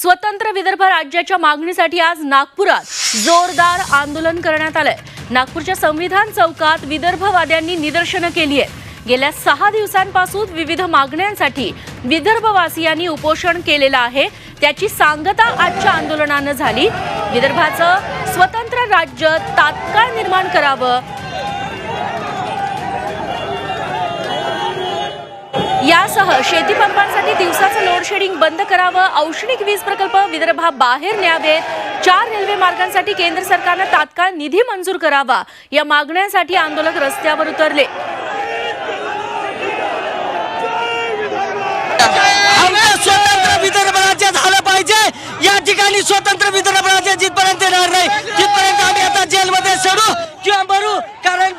स्वतंत्र विदर्भ राज्याच्या मागणीसाठी आज नागपुरात जोरदार आंदोलन करण्यात आलंय. नागपूरच्या संविधान चौकात विदर्भवाद्यांनी निदर्शनं केली आहेत. गेल्या सहा दिवसांपासून विविध मागण्यांसाठी विदर्भवासियांनी उपोषण केलेलं आहे. त्याची सांगता आजच्या आंदोलनानं झाली. विदर्भाचं स्वतंत्र राज्य तात्काळ निर्माण करावं यासह शेतीपंपांसाठी दिवसाचं लोड शेडिंग बंद करावं औष्णिक वीज प्रकल्प विदर्भाबाहेर न्यावेत चार रेल्वे मार्गांसाठी केंद्र सरकारनं तात्काळ निधी मंजूर करावा या मागण्यांसाठी आंदोलक रस्त्यावर उतरले. स्वतंत्र विदर्भ राज्य झालं पाहिजे. या ठिकाणी स्वतंत्र विदर्भ राज्य जिथपर्यंत येणार नाही तिथपर्यंत आम्ही आता जेलमध्ये सोडू.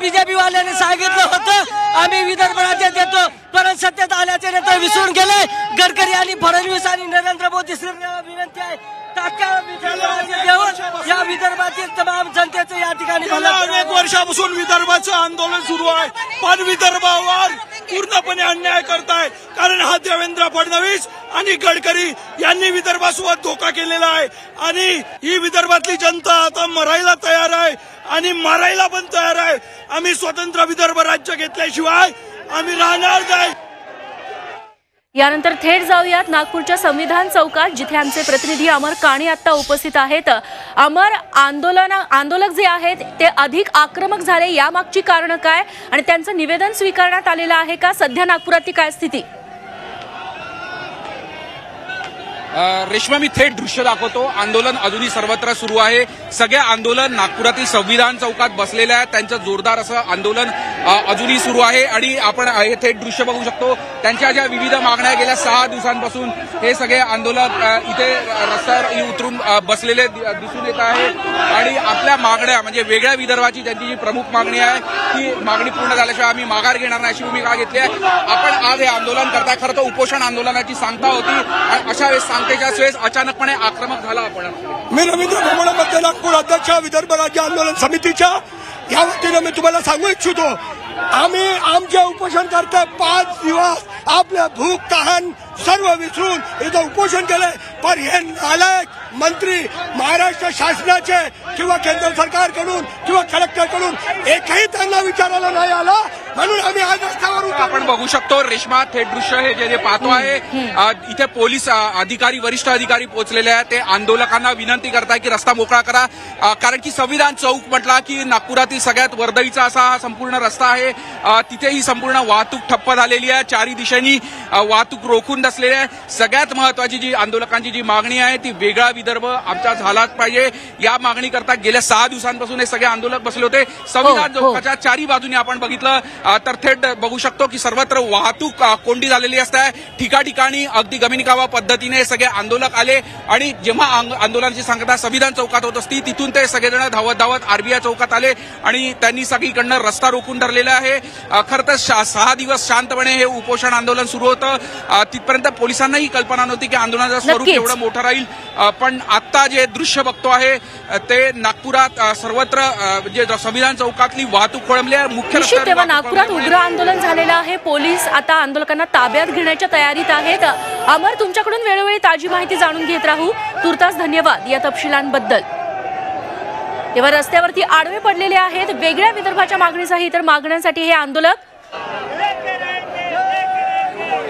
बीजेपी वाल्याने सांगितलं होतं आम्ही विदर्भ राज्य देतो परत सत्तेत आल्याचे नंतर विसरून गेले गडकरी आणि फडणवीस आणि नरेंद्र मोदी श्रीराम विनंती आहे तात्काळ विदर्भ राज्य देऊन या विदर्भातील तमाम जनतेचं या ठिकाणी अनेक. वर्षापासून विदर्भाचं आंदोलन सुरू आहे पण विदर्भावर पूर्णपणे अन्याय करतायत कारण हा देवेंद्र फडणवीस आणि गडकरी यांनी विदर्भासोबत धोका केलेला आहे. आणि ही विदर्भातली जनता आता मरायला तयार आहे आणि मारायला पण तयार आहे. आम्ही स्वतंत्र विदर्भ राज्य घेतल्याशिवाय आम्ही राहणार नाही. यानंतर थेट जाऊयात नागपूरच्या संविधान चौकात जिथे आमचे प्रतिनिधी अमर काणे आता उपस्थित आहेत. अमर आंदोलन आंदोलक जे आहेत ते अधिक आक्रमक झाले. यामागची कारणं काय? आणि त्यांचं निवेदन स्वीकारण्यात आलेलं आहे का? सध्या नागपुरातली काय स्थिती? रेश्मा मी थेट दृश्य दाखवतो. आंदोलन अजूनही सर्वत्र सुरू आहे. सगळे आंदोलन नागपुरातील संविधान चौकात बसलेले आहेत. त्यांचं जोरदार असं आंदोलन अजूनही सुरू आहे. आणि आपण हे थेट दृश्य बघू शकतो. त्यांच्या ज्या विविध मागण्या गेल्या सहा दिवसांपासून हे सगळे आंदोलन इथे रस्त्यावर उतरून बसलेले दिसून येत आहे. आणि आपल्या मागण्या म्हणजे वेगळ्या विदर्भाची त्यांची जी प्रमुख मागणी आहे ती मागणी पूर्ण झाल्याशिवाय आम्ही माघार घेणार नाही अशी भूमिका घेतली आहे. आपण आज हे आंदोलन करताय. खरं तर उपोषण आंदोलनाची सांगता होती. अशा वेळेस सांगतेच्याच वेळेस अचानकपणे आक्रमक झाला आपण. मी रवींद्र भ्रमण मध्य नागपूर अध्यक्ष विदर्भ राज्य आंदोलन समितीच्या या वतीनं मी तुम्हाला सांगू इच्छितो. आम्ही आमचे उपोषण करते पाच दिवस आपल्या भूक तहान सर्व विसरून इथं उपोषण केलंय. पण हे नालायक मंत्री महाराष्ट्र शासनाचे किंवा केंद्र सरकारकडून किंवा कलेक्टरकडून एकही त्यांना विचारायला नाही आला. म्हणून आम्ही आज रस्त्यावर. आपण बघू शकतो रेश्मा थेट दृश्य हे जे जे पाहतो आहे इथे पोलीस अधिकारी वरिष्ठ अधिकारी पोहोचलेले आहेत. ते आंदोलकांना विनंती करताय की रस्ता मोकळा करा. कारण की संविधान चौक म्हटला की नागपुरातील सगळ्यात वर्दळीचा असा हा संपूर्ण रस्ता आहे. अ, तिथे ही संपूर्ण वाहतूक ठप्प झालेली आहे. चारी दिशेनी अ, वाहतूक रोखून बसलेली आहे सगळ्यात महत्वाची जी आंदोलकांची जी मागणी आहे ती वेगळा विदर्भ आमचा झालाच पाहिजे. या मागणी करता गेल्या सहा दिवसांपासून हे सगळे आंदोलक बसले होते. संविधान हो, हो. चौकाच्या चारी बाजूनी आपण बघितलं. तर थेट बघू शकतो की सर्वत्र वाहतूक कोंडी झालेली असते. ठिकाठिकाणी अगदी गमिनिकावा पद्धतीने हे सगळे आंदोलक आले आणि जेव्हा आंदोलनाची सांगता संविधान चौकात होत असती तिथून ते सगळेजण धावत धावत आरबीआय चौकात आले आणि त्यांनी सगळीकडनं रस्ता रोखून धरलेला आहे. खरं तर सहा दिवस शांतपणे हे उपोषण आंदोलन सुरू होतं. तिथपर्यंत पोलिसांनाही कल्पना नव्हती की आंदोलनाचं स्वरूप. एवढं मोठं राहील. पण आता जे दृश्य बघतो आहे ते नागपुरात सर्वत्र जे संविधान चौकातली वाहतूक खोळंबली आहे. मुख्य तेव्हा नागपुरात उग्र. आंदोलन झालेलं आहे. पोलीस आता आंदोलकांना ताब्यात घेण्याच्या तयारीत आहेत. अमर तुमच्याकडून वेळोवेळी ताजी माहिती जाणून घेत राहू. तुर्तास धन्यवाद या तपशिलांबद्दल. तेव्हा रस्त्यावरती आडवे पडलेले आहेत. वेगळ्या विदर्भाच्या मागणीसाठी तर मागण्यांसाठी हे आंदोलक